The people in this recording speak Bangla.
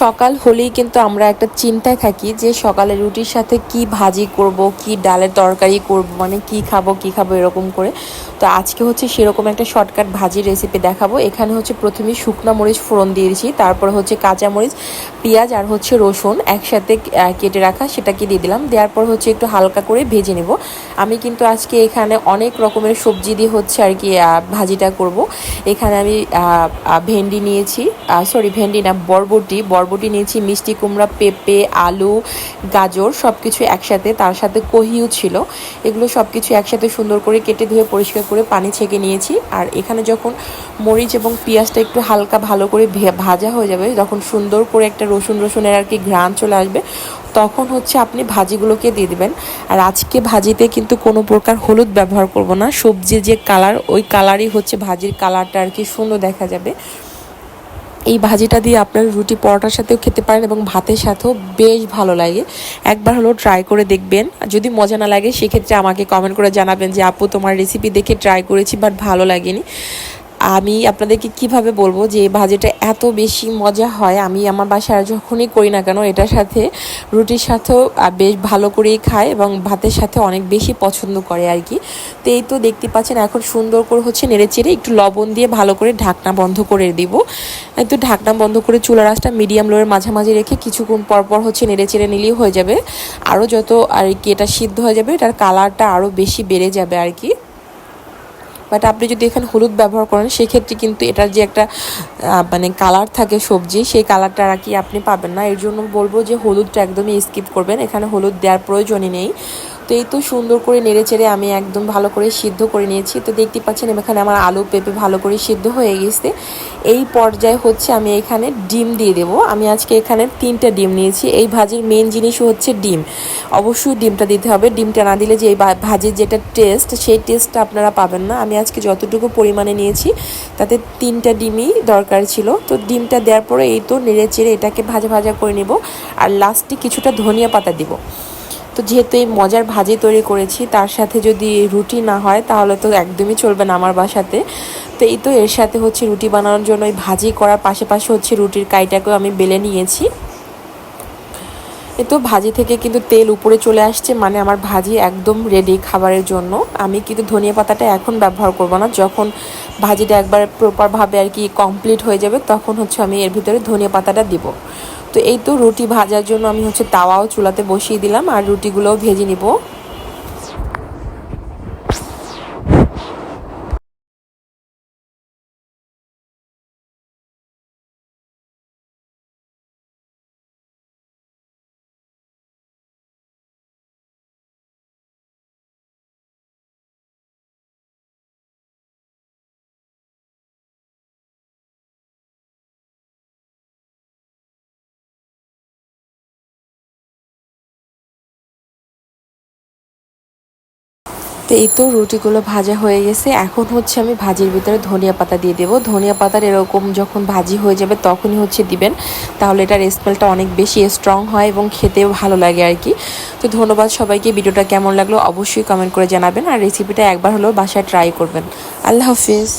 সকাল হলেই কিন্তু আমরা একটা চিন্তায় থাকি যে সকালে রুটির সাথে কি ভাজি করব, কি ডালের তরকারি করব মানে কি খাব কি খাব এরকম করে। তো আজকে হচ্ছে সেরকম একটা শর্টকাট ভাজির রেসিপি দেখাবো। এখানে হচ্ছে প্রথমে শুকনো মরিচ ফোড়ন দিয়েছি, তারপর হচ্ছে কাঁচা মরিচ, পেঁয়াজ আর হচ্ছে রসুন একসাথে কেটে রাখা, সেটাকে দিয়ে দিলাম। দেওয়ার পর হচ্ছে একটু হালকা করে ভেজে নেব। আমি কিন্তু আজকে এখানে অনেক রকমের সবজি দিয়ে হচ্ছে আর কি ভাজিটা করব। এখানে আমি ভেন্ডি নিয়েছি সরি ভেন্ডি না বরবটি বরবটি নিয়েছি, মিষ্টি কুমড়া, পেঁপে, আলু, গাজর সব কিছু একসাথে। তার সাথে কহিও ছিল। এগুলো সব কিছু একসাথে সুন্দর করে কেটে ধুয়ে পরিষ্কার করে পানি ছেঁকে নিয়েছি। আর এখানে যখন মরিচ এবং পেঁয়াজটা একটু হালকা ভালো করে ভাজা হয়ে যাবে, যখন সুন্দর করে একটা রসুন রসুনের আর কি ঘ্রাণ চলে আসবে, তখন হচ্ছে আপনি ভাজিগুলোকে দিয়ে দেবেন। আর আজকে ভাজিতে কিন্তু কোনো প্রকার হলুদ ব্যবহার করব না। সবজির যে কালার, ওই কালারই হচ্ছে ভাজির কালারটা আর কি সুন্দর দেখা যাবে। এই ভাজিটা দিয়ে আপনার রুটি পরোটার সাথেও খেতে পারেন এবং ভাতের সাথেও বেশ ভালো লাগে। একবার হলেও ট্রাই করে দেখবেন। যদি মজা না লাগে, সেক্ষেত্রে আমাকে কমেন্ট করে জানাবেন যে, আপু, তোমার রেসিপি দেখে ট্রাই করেছি বাট ভালো লাগেনি। আমি আপনাদেরকে কীভাবে বলব যে ভাজিটা এত বেশি মজা হয়, আমি আমার বাসায় যখনই করি না কেন, এটার সাথে রুটির সাথেও বেশ ভালো করেই খায় এবং ভাতের সাথে অনেক বেশি পছন্দ করে আর কি। তো এই তো দেখতে পাচ্ছেন, এখন সুন্দর করে হচ্ছে নেড়ে চেড়ে একটু লবণ দিয়ে ভালো করে ঢাকনা বন্ধ করে দিব। একটু ঢাকনা বন্ধ করে চুলার আঁচটা মিডিয়াম লোয়ের মাঝামাঝি রেখে কিছুক্ষণ পর পর হচ্ছে নেড়ে চেড়ে নিলেই হয়ে যাবে। আরও যত আর কি এটা সিদ্ধ হয়ে যাবে, এটার কালারটা আরও বেশি বেড়ে যাবে আর কি। বাট আপনি যদি এখানে হলুদ ব্যবহার করেন, সেক্ষেত্রে কিন্তু এটার যে একটা মানে কালার থাকে সবজি, সেই কালারটা আর কি আপনি পাবেন না। এর জন্য বলব যে হলুদটা একদমই স্কিপ করবেন। এখানে হলুদ দেওয়ার প্রয়োজনই নেই। তো এই তো সুন্দর করে নেড়ে চেড়ে আমি একদম ভালো করে সিদ্ধ করে নিয়েছি। তো দেখতে পাচ্ছেন এখানে আমার আলু পেঁপে ভালো করে সিদ্ধ হয়ে গেছে। এই পর্যায়ে হচ্ছে আমি এখানে ডিম দিয়ে দেব। আমি আজকে এখানে তিনটা ডিম নিয়েছি। এই ভাজির মেন জিনিসও হচ্ছে ডিম। অবশ্যই ডিমটা দিতে হবে। ডিমটা না দিলে যে এই ভাজির যেটা টেস্ট সেই টেস্টটা আপনারা পাবেন না। আমি আজকে যতটুকু পরিমাণে নিয়েছি, তাতে তিনটা ডিমই দরকার ছিল। তো ডিমটা দেওয়ার পরে এই তো নেড়ে চেড়ে এটাকে ভাজা ভাজা করে নেব। আর লাস্টে কিছুটা ধনিয়া পাতা দিব। তো যেহেতু এই মজার ভাজি তৈরি করেছি, তার সাথে যদি রুটি না হয় তাহলে তো একদমই চলবে না আমার বাসাতে। তো এই তো এর সাথে হচ্ছে রুটি বানানোর জন্য ওই ভাজি করার পাশাপাশি হচ্ছে রুটির কাইটাকেও আমি বেলে নিয়েছি। এ তো ভাজি থেকে কিন্তু তেল উপরে চলে আসছে মানে আমার ভাজি একদম রেডি খাবারের জন্য। আমি কিন্তু ধনিয়া পাতাটা এখন ব্যবহার করব না, যখন ভাজিটা একবার প্রপারভাবে আর কি কমপ্লিট হয়ে যাবে তখন হচ্ছে আমি এর ভিতরে ধনিয়া পাতাটা দিব। তো এই তো রুটি ভাজার জন্য আমি হচ্ছে তাওয়াও চুলাতে বসিয়ে দিলাম আর রুটিগুলোও ভেজে নিব। তো এই তো রুটিগুলো ভাজা হয়ে গেছে। এখন হচ্ছে আমি ভাজির ভিতরে ধনিয়া পাতা দিয়ে দেবো। ধনিয়া পাতার এরকম যখন ভাজি হয়ে যাবে তখনই হচ্ছে দিবেন। তাহলে এটার স্মেলটা অনেক বেশি স্ট্রং হয় এবং খেতেও ভালো লাগে আর কি। তো ধন্যবাদ সবাইকে। ভিডিওটা কেমন লাগল অবশ্যই কমেন্ট করে জানাবেন। আর রেসিপিটা একবার হলেও বাসায় ট্রাই করবেন। আল্লাহ হাফিজ।